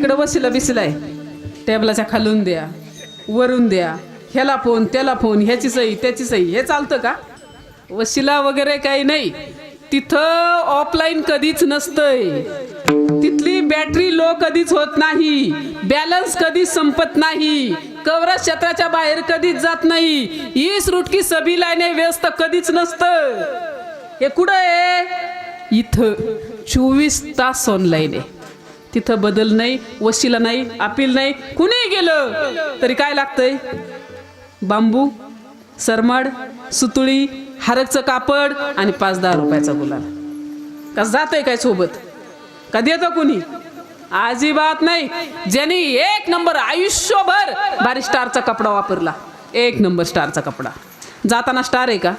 तिकडं वसिला बिसलाय. टेबलाच्या खालून द्या वरून द्या ह्याला फोन त्याला फोन ह्याची सही त्याची सही हे चालतं का? वशिला वगैरे काही नाही. तिथं ऑफलाईन कधीच नसतंय. तिथली बॅटरी लो कधीच होत नाही. बॅलन्स कधीच संपत नाही. कवरच क्षेत्राच्या बाहेर कधीच जात नाही. ईस रुटकी सभी लाईने व्यस्त कधीच नसतं. हे कुठं आहे? इथं. चोवीस तास ऑनलाईन आहे. तिथं बदल नाही वशिला नाही अपील नाही कुणीही गेलं तरी काय लागतंय? बांबू सरमड सुतुळी हरकचं कापड आणि पाच दहा रुपयाचा गुलाल. का जातंय काय सोबत? का देतं कुणी? अजिबात नाही. ज्यांनी एक नंबर आयुष्यभर बारी स्टारचा कपडा वापरला. एक नंबर स्टारचा कपडा. जाताना स्टार आहे का?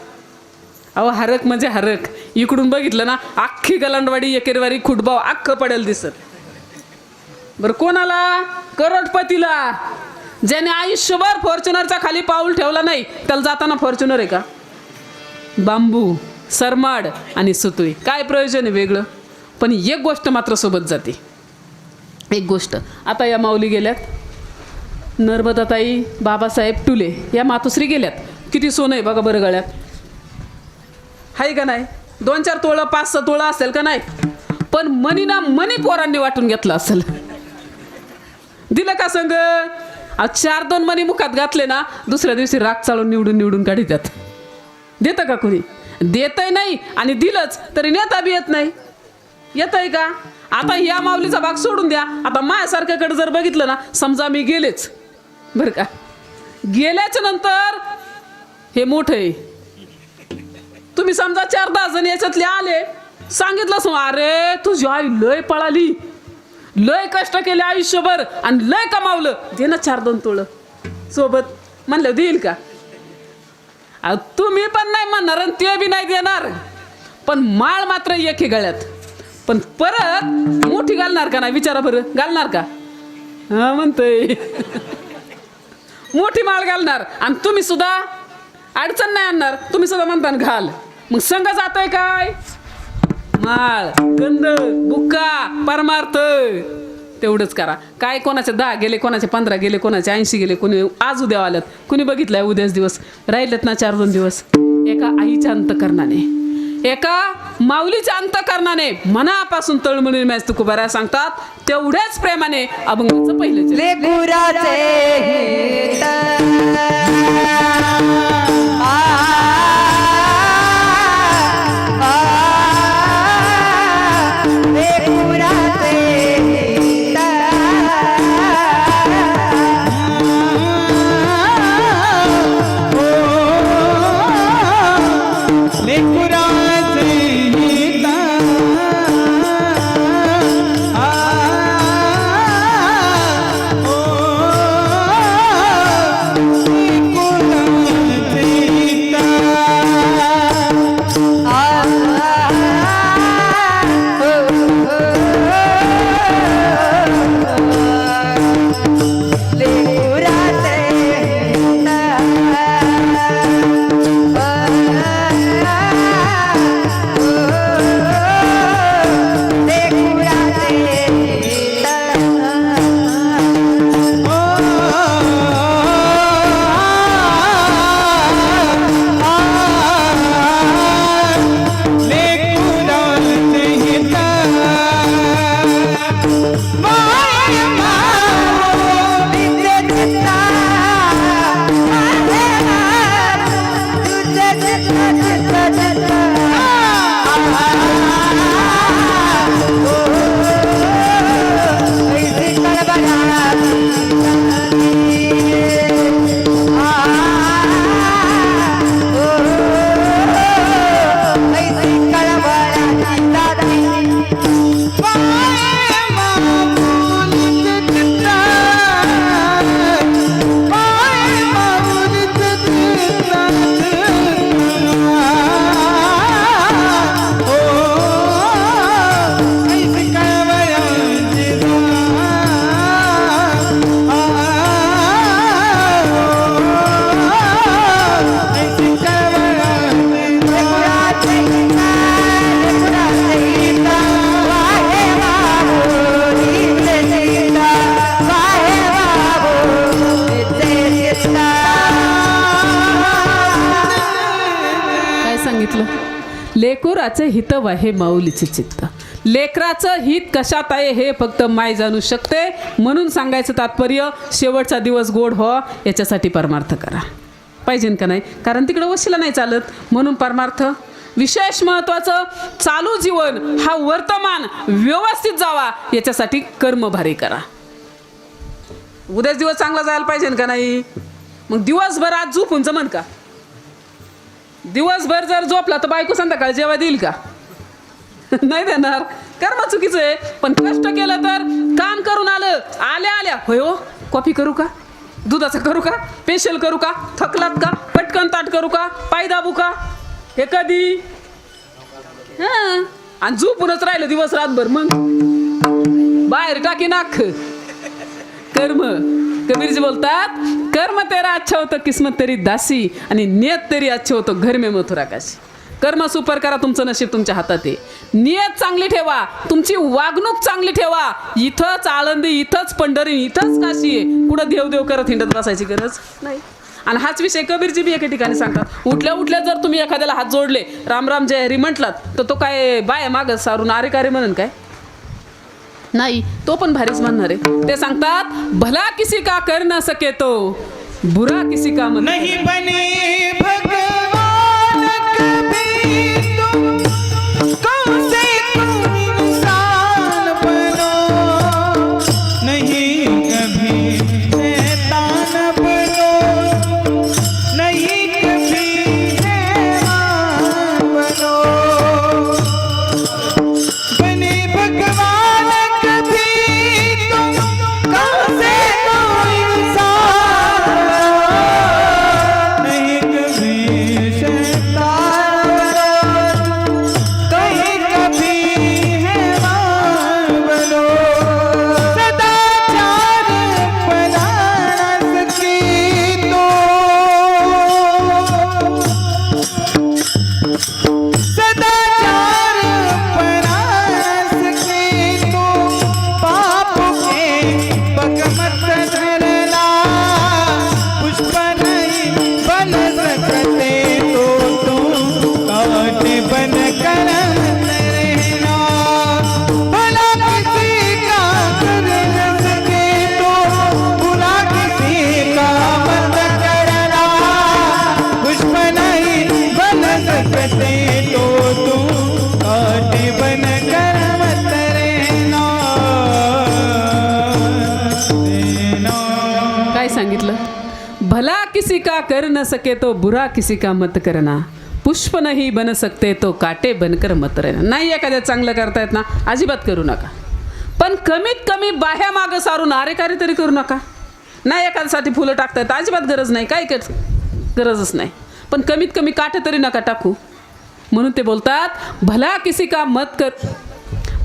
अहो हरक म्हणजे हरक. इकडून बघितलं ना अख्खी गलांडवाडी एकेरवारी खुटबाव अख्खं पडेल दिसत. बरं कोणाला? करोडपतीला. ज्याने आयुष्यभर फॉर्च्युनरचा खाली पाऊल ठेवला नाही त्याला जाताना फॉर्च्युनर आहे का? बांबू सरमाड आणि सुतळी काय प्रयोजन आहे वेगळं? पण एक गोष्ट मात्र सोबत जाते. एक गोष्ट. आता या माऊली गेल्यात. नर्मदाताई बाबासाहेब टुले या मातोश्री गेल्यात. किती सोनं आहे बघा बरं गळ्यात. आहे का नाही? दोन चार तोळं पाच सहा तोळं असेल का नाही? पण मनी ना मनी पोरांनी वाटून घेतलं असेल. दिलं का संग? आज चार दोन मनी मुखात घातले ना दुसऱ्या दिवशी राग चालून निवडून निवडून काढितात देतं का कुणी? देतही नाही आणि दिलंच तरी नेता बी येत नाही. येतंय का? आता या माऊलीचा भाग सोडून द्या. आता माझ्यासारख्याकडे जर बघितलं ना समजा मी गेलेच. बरं का? गेल्याच्यानंतर हे मोठं आहे. तुम्ही समजा चार दहा जण याच्यातले आले सांगितलं अरे तुझी आई लय पळाली. लय कष्ट केले आयुष्यभर आणि लय कमावलं. दे ना चार दोन तोळ. सोबत म्हणलं देईल का? तुम्ही पण नाही म्हणणार आणि ते बी नाही देणार. पण माळ मात्र एके गळ्यात. पण परत मोठी घालणार का नाही? विचारा बरं. घालणार का? हा म्हणतय. मोठी माळ घालणार आणि तुम्ही सुद्धा अडचण नाही आणणार. तुम्ही सुद्धा म्हणता घाल. मग संघ जातोय काय? माळ गंध बुक्का परमार्थ. तेवढंच करा. काय कोणाचे दहा गेले कोणाचे पंधरा गेले कोणाचे ऐंशी गेले कोणी आज उद्या आल्यात. कुणी बघितलंय उद्याच दिवस. राहिलेत ना चार दोन दिवस. एका आईच्या अंतकरणाने. एका माऊलीच्या अंतकरणाने. मनापासून तळमळी मॅच तुकोबारा सांगतात. तेवढ्याच प्रेमाने अभंगाचं पहिलं हित वाहे माऊलीचे चित्त. लेकराचं हित कशात आहे हे फक्त माय जाणू शकते. म्हणून सांगायचं तात्पर्य शेवटचा दिवस गोड हो याच्यासाठी परमार्थ करा. पाहिजे का नाही? कारण तिकडं वशिला नाही चालत. म्हणून परमार्थ. विशेष महत्त्वाचं चालू जीवन हा वर्तमान व्यवस्थित जावा याच्यासाठी कर्म भारी करा. उद्याच दिवस चांगला जायला पाहिजे का नाही? मग दिवसभर आज झोपून जमन का? दिवसभर जर झोपला तर बायको संध्याकाळ जेव्हा देईल का? नाही देणार. कर्म चुकीचं आहे. पण कष्ट केलं तर काम करून आलं. आल्या आल्या. होय हो कॉफी करू का? दुधाचं करू का? पेशल करू का? थकलात का? पटकन ताट करू का? पाय दाबू का? हे कधी? हां. आणि झोपूनच राहिलं दिवस रातभर मग? बाहेर टाकी नाख कर्म. कबीरजी बोलतात कर्म तेरा अच्छा होतं किस्मत तरी दासी आणि नियत तरी अच्छा होतं घर मे मथुरा काशी. कर्म सुपर करा तुमचं नशीब तुमच्या हातात आहे. नियत चांगली ठेवा तुमची वागणूक चांगली ठेवा. इथंच आळंदी इथंच पंढरी इथंच काशी आहे. कुठं देवदेव करत हिंडत बसायची गरज नाही. आणि हाच विषय कबीरजी बी एके ठिकाणी सांगतात. उठल्या उठल्या जर तुम्ही एखाद्याला हात जोडले राम राम जय हरी म्हटलात तर तो काय बाय माग सारून आरे कारे म्हणून काय? नाही तो पण भारीच म्हणणार. आहे ते सांगतात भला किसी का कर न सके तो बुरा किसी का मन नहीं बने भगवान भला किसी का कर न सके तो बुरा किसी का मत करना. पुष्प नाही बन सकते तो काटे बनकर मत रहना. नाही एखाद्या चांगलं करतायत ना अजिबात करू नका. पण कमीत कमी बाह्या मागं सारून आरेकारे तरी करू नका. नाही एखाद्यासाठी फुलं टाकतायत अजिबात गरज नाही काय कर गरजच नाही. पण कमीत कमी काटे तरी नका टाकू. म्हणून ते बोलतात भला किसी का मत कर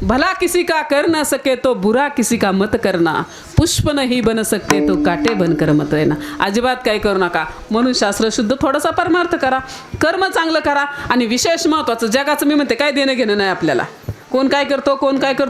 भला किसी का कर ना सके तो बुरा किसी का मत करना। पुष्प नाही बन सकते तो काटे बनकर मत ना अजिबात काही करू नका। म्हणून शास्त्र शुद्ध थोडासा परमार्थ करा। कर्म चांगलं करा आणि विशेष महत्त्वाचं जगाचं मी म्हणते काय देणं घेणं नाही आपल्याला. कोण काय करतो कोण काय करतो